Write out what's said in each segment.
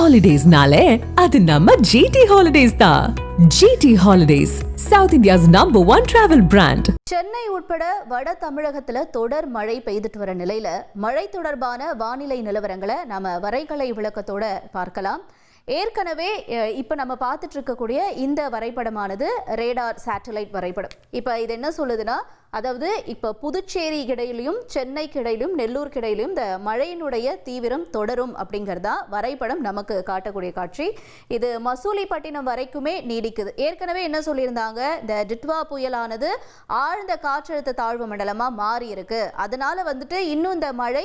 ஹாலிடேஸ்னாலே அது நம்ம ஜிடி ஹாலிடேஸ் தான் GT holidays south India's number one travel brand Chennai உட்பட வட தமிழகத்துல தொடர் மழை பெய்துட்டு வர நிலையில மழை தொடர்பான வானிலை நிலவரங்களை நம்ம வரைகலை விளக்கத்தோட பார்க்கலாம். ஏற்கனவே இப்போ நம்ம பார்த்துட்டு இருக்கக்கூடிய இந்த வரைபடமானது ரேடார் சேட்டலைட் வரைபடம். இப்போ இது என்ன சொல்லுதுன்னா அதாவது இப்போ புதுச்சேரி கிடையிலையும் சென்னைக்கு இடையிலும் நெல்லூர் கிடையிலும் இந்த மழையினுடைய தீவிரம் தொடரும் அப்படிங்கிறதா வரைபடம் நமக்கு காட்டக்கூடிய காட்சி. இது மசூலிப்பட்டினம் வரைக்குமே நீடிக்குது. ஏற்கனவே என்ன சொல்லியிருந்தாங்க? இந்த டிட்வா புயலானது ஆழ்ந்த காற்றழுத்த தாழ்வு மண்டலமாக மாறி இருக்கு. அதனால வந்துட்டு இன்னும் இந்த மழை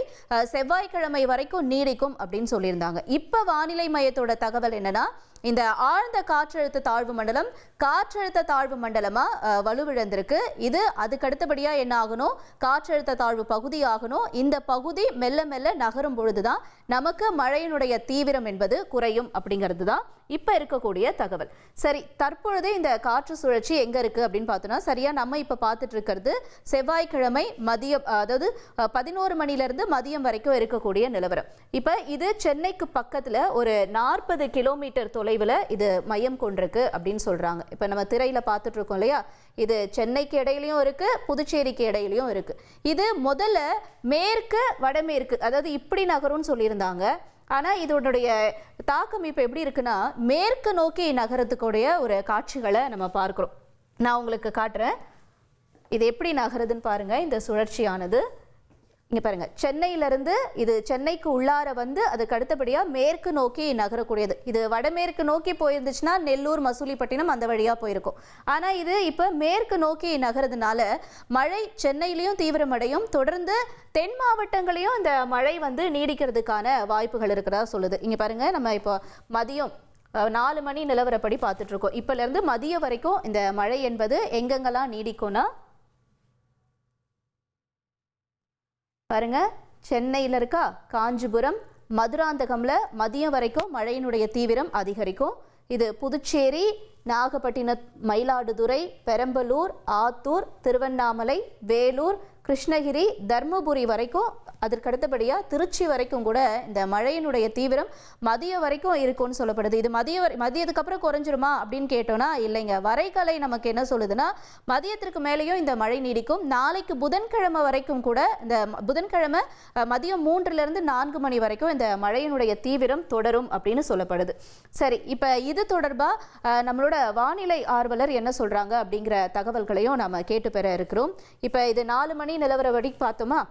செவ்வாய்க்கிழமை வரைக்கும் நீடிக்கும் அப்படின்னு சொல்லியிருந்தாங்க. இப்போ வானிலை மையத்தோட தகவல் என்னன்னா இந்த ஆழ்ந்த காற்றழுத்த தாழ்வு மண்டலம் காற்றழுத்த தாழ்வு மண்டலமாக வலுவிழந்திருக்கு. இது அதுக்கடுத்து அடுத்தபடியாக என்ன ஆகணும்? காற்றழுத்த தாழ்வு பகுதி ஆகணும். இந்த பகுதி மெல்ல மெல்ல நகரும் பொழுதுதான் நமக்கு மழையினுடைய தீவிரம் என்பது குறையும் அப்படிங்கிறது தான் இப்போ இருக்கக்கூடிய தகவல். சரி தற்பொழுது இந்த காற்று சுழற்சி எங்கே இருக்குது அப்படின்னு பார்த்தோன்னா சரியாக நம்ம இப்போ பார்த்துட்டு இருக்கிறது செவ்வாய்க்கிழமை மதியம் அதாவது பதினோரு மணிலேருந்து மதியம் வரைக்கும் இருக்கக்கூடிய நிலவரம். இப்போ இது சென்னைக்கு பக்கத்தில் ஒரு நாற்பது கிலோமீட்டர் தொலைவில் இது மையம் கொண்டிருக்கு அப்படின்னு சொல்கிறாங்க இப்போ நம்ம திரையில் பார்த்துட்ருக்கோம் இல்லையா? இது சென்னைக்கு இடையிலையும் இருக்குது புதுச்சேரிக்கு இடையிலையும் இருக்கு. இது முதல்ல மேற்கு வடமேற்கு அதாவது இப்படி நகரும்னு சொல்லியிருந்தாங்க. ஆனால் இதனுடைய தாக்கம் இப்போ எப்படி இருக்குன்னா மேற்கு நோக்கி நகரத்துக்குடைய ஒரு காட்சிகளை நம்ம பார்க்குறோம். நான் உங்களுக்கு காட்டுறேன். இது எப்படி நகருதுன்னு பாருங்கள் இந்த சுழற்சியானது. இங்கே பாருங்கள் சென்னையிலிருந்து இது சென்னைக்கு உள்ளார வந்து அதுக்கு அடுத்தபடியாக மேற்கு நோக்கி நகரக்கூடியது. இது வடமேற்கு நோக்கி போயிருந்துச்சுன்னா நெல்லூர் மசூலிப்பட்டினம் அந்த வழியாக போயிருக்கும். ஆனால் இது இப்போ மேற்கு நோக்கி நகரதுனால மழை சென்னையிலையும் தீவிரமடையும். தொடர்ந்து தென் மாவட்டங்களையும் இந்த மழை வந்து நீடிக்கிறதுக்கான வாய்ப்புகள் இருக்கிறதா சொல்லுது. இங்கே பாருங்கள் நம்ம இப்போ மதியம் நாலு மணி நிலவரப்படி பார்த்துட்ருக்கோம் இப்போலேருந்து மதியம் வரைக்கும் இந்த மழை என்பது எங்கெங்கெல்லாம் நீடிக்கும்னா பாருங்க. சென்னையில் இருக்கா? காஞ்சிபுரம். மதுராந்தகம்ல மதியம் வரைக்கும் மழையினுடைய தீவிரம் அதிகரிக்கும். இது புதுச்சேரி நாகப்பட்டினம் மயிலாடுதுறை பெரம்பலூர் ஆத்தூர் திருவண்ணாமலை வேலூர் கிருஷ்ணகிரி தர்மபுரி வரைக்கும் அதற்கு அடுத்தபடியாக திருச்சி வரைக்கும் கூட இந்த மழையினுடைய தீவிரம் மதியம் வரைக்கும் இருக்கும்னு சொல்லப்படுது. இது மதிய வரை மதியத்துக்கு அப்புறம் குறைஞ்சிருமா அப்படின்னு கேட்டோம்னா இல்லைங்க. வரைகலை நமக்கு என்ன சொல்லுதுன்னா மதியத்திற்கு மேலேயும் இந்த மழை நீடிக்கும். நாளைக்கு புதன்கிழமை வரைக்கும் கூட இந்த புதன்கிழமை மதியம் மூன்றுலேருந்து நான்கு மணி வரைக்கும் இந்த மழையினுடைய தீவிரம் தொடரும் அப்படின்னு சொல்லப்படுது. சரி இப்போ இது தொடர்பாக நம்மளோட வானிலை ஆர்வலர் என்ன சொல்கிறாங்க அப்படிங்கிற தகவல்களையும் நம்ம கேட்டு பெற இருக்கிறோம். இப்போ இது நாலு மணி நிலவரப்படி பார்த்தோமா?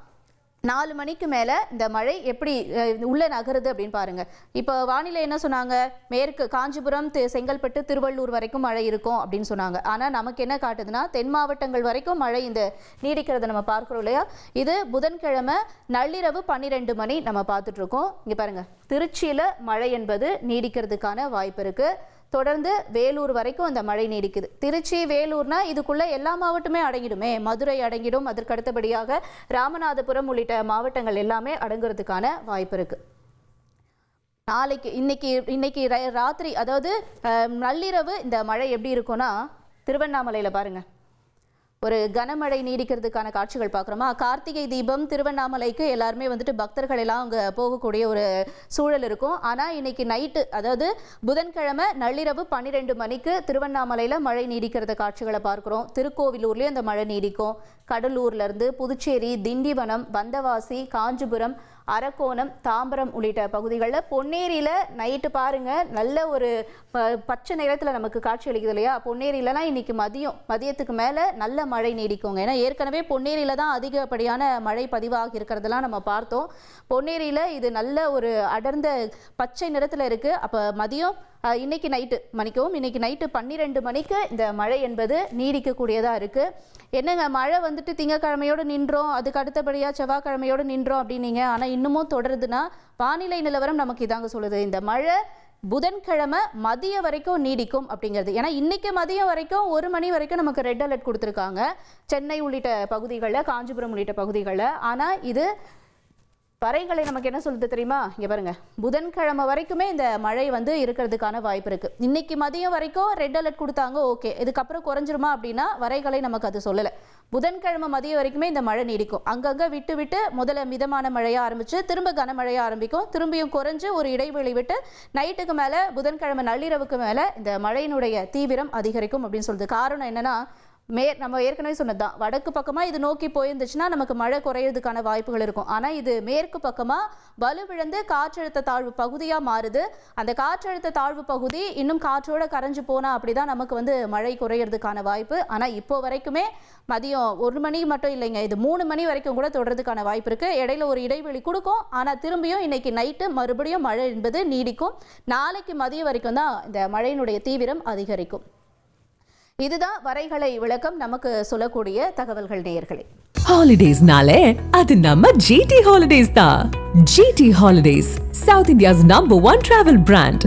நாலு மணிக்கு மேலே இந்த மழை எப்படி உள்ளே நகருது அப்படின்னு பாருங்க. இப்போ வானிலை என்ன சொன்னாங்க? மேற்கு காஞ்சிபுரம் தி- செங்கல்பட்டு திருவள்ளூர் வரைக்கும் மழை இருக்கும் அப்படின்னு சொன்னாங்க. ஆனால் நமக்கு என்ன காட்டுதுன்னா தென் மாவட்டங்கள் வரைக்கும் மழை இந்த நீடிக்கிறத நம்ம பார்க்குறோம் இல்லையா? இது புதன்கிழமை நள்ளிரவு பன்னிரெண்டு மணி நம்ம பார்த்துட்ருக்கோம் இங்கே பாருங்கள் திருச்சியில் மழை என்பது நீடிக்கிறதுக்கான வாய்ப்பு இருக்குது தொடர்ந்து வேலூர் வரைக்கும் அந்த மழை நீடிக்குது. திருச்சி வேலூர்னா இதுக்குள்ளே எல்லா மாவட்டமே அடங்கிடுமே. மதுரை அடங்கிடும். அதற்கு அடுத்தபடியாக ராமநாதபுரம் உள்ளிட்ட மாவட்டங்கள் எல்லாமே அடங்குறதுக்கான வாய்ப்பு இருக்கு. நாளைக்கு இன்னைக்கு இன்னைக்கு ர- ராத்திரி அதாவது நள்ளிரவு இந்த மழை எப்படி இருக்கும்னா திருவண்ணாமலையில் பாருங்கள் ஒரு கனமழை நீடிக்கிறதுக்கான காட்சிகள் பார்க்குறோமா? கார்த்திகை தீபம் திருவண்ணாமலைக்கு எல்லாருமே வந்துட்டு பக்தர்கள் எல்லாம் அங்கே போகக்கூடிய ஒரு சூழல் இருக்கும். ஆனால் இன்னைக்கு நைட்டு அதாவது புதன்கிழமை நள்ளிரவு பன்னிரெண்டு மணிக்கு திருவண்ணாமலையில் மழை நீடிக்கிறத காட்சிகளை பார்க்குறோம். திருக்கோவிலூர்லேயும் அந்த மழை நீடிக்கும். கடலூர்லேருந்து புதுச்சேரி திண்டிவனம் வந்தவாசி காஞ்சிபுரம் அரக்கோணம் தாம்பரம் உள்ளிட்ட பகுதிகளில் பொன்னேரியில் நைட்டு பாருங்க நல்ல ஒரு ப- பச்சை நிறத்தில் நமக்கு காட்சி அளிக்குது இல்லையா? பொன்னேரியிலலாம் இன்றைக்கி மதியம் மதியத்துக்கு மேலே நல்ல மழை நீடிக்குங்க. ஏன்னா ஏற்கனவே பொன்னேரியில் தான் அதிகப்படியான மழை பதிவாகி இருக்கிறதெல்லாம் நம்ம பார்த்தோம். பொன்னேரியில் இது நல்ல ஒரு அடர்ந்த பச்சை நிறத்தில் இருக்குது அப்போ மதியம் இன்றைக்கி இன்னைக்கு நைட்டு மணிக்கவும் இன்றைக்கி நைட்டு பன்னிரெண்டு மணிக்கு இந்த மழை என்பது நீடிக்கக்கூடியதாக இருக்குது என்னங்க மழை வந்துட்டு திங்கக்கிழமையோடு நின்றோம் அதுக்கு அடுத்தபடியாக செவ்வாய்க்கிழமையோடு நின்றோம் அப்படின்னீங்க ஆனால் இன்னமும் தொடருதுன்னா வானிலை நிலவரம் நமக்கு இதாங்க சொல்லுது. இந்த மழை புதன்கிழமை மதிய வரைக்கும் நீடிக்கும் அப்படிங்கிறது. ஏன்னா இன்றைக்கி மதியம் வரைக்கும் ஒரு மணி வரைக்கும் நமக்கு ரெட் அலர்ட் கொடுத்துருக்காங்க. சென்னை உள்ளிட்ட பகுதிகளில் காஞ்சிபுரம் உள்ளிட்ட பகுதிகளில். ஆனால் இது வரைகளை நமக்கு என்ன சொல்லுது தெரியுமா? இங்கே பாருங்க. புதன்கிழமை வரைக்குமே இந்த மழை வந்து இருக்கிறதுக்கான வாய்ப்பு இருக்கு. இன்னைக்கு மதியம் வரைக்கும் ரெட் அலர்ட் கொடுத்தாங்க ஓகே இதுக்கப்புறம் குறைஞ்சிருமா அப்படின்னா வரைகளை நமக்கு அது சொல்லலை. புதன்கிழமை மதியம் வரைக்குமே இந்த மழை நீடிக்கும். அங்கங்கே விட்டு விட்டு முதல்ல மிதமான மழையாக ஆரம்பித்து திரும்ப கனமழையாக ஆரம்பிக்கும். திரும்பியும் குறைஞ்சு ஒரு இடைவெளி விட்டு நைட்டுக்கு மேலே புதன்கிழமை நள்ளிரவுக்கு மேலே இந்த மழையினுடைய தீவிரம் அதிகரிக்கும் அப்படின்னு சொல்லுது. காரணம் என்னென்னா மே நம்ம ஏற்கனவே சொன்னதுதான். வடக்கு பக்கமாக இது நோக்கி போயிருந்துச்சுன்னா நமக்கு மழை குறையிறதுக்கான வாய்ப்புகள் இருக்கும். ஆனால் இது மேற்கு பக்கமாக வலுவிழந்து காற்றழுத்த தாழ்வு பகுதியாக மாறுது. அந்த காற்றழுத்த தாழ்வு பகுதி இன்னும் காற்றோட கரைஞ்சு போனால் அப்படி தான் நமக்கு வந்து மழை குறையிறதுக்கான வாய்ப்பு. ஆனால் இப்போ வரைக்குமே மதியம் ஒரு மணி மட்டும் இல்லைங்க இது மூணு மணி வரைக்கும் கூட தொடர்றதுக்கான வாய்ப்பு இருக்குது இடையில ஒரு இடைவெளி கொடுக்கும். ஆனால் திரும்பியும் இன்னைக்கு நைட்டு மறுபடியும் மழை என்பது நீடிக்கும். நாளைக்கு மதியம் வரைக்கும் தான் இந்த மழையினுடைய தீவிரம் அதிகரிக்கும். இதுதான் வரைகளை விளக்கம் நமக்கு சொல்லக்கூடிய தகவல்கள் நேயர்களே. ஹாலிடேஸ்னாலே அது நம்ம ஜிடி ஹாலிடேஸ் தான். GT holidays south India's number one travel brand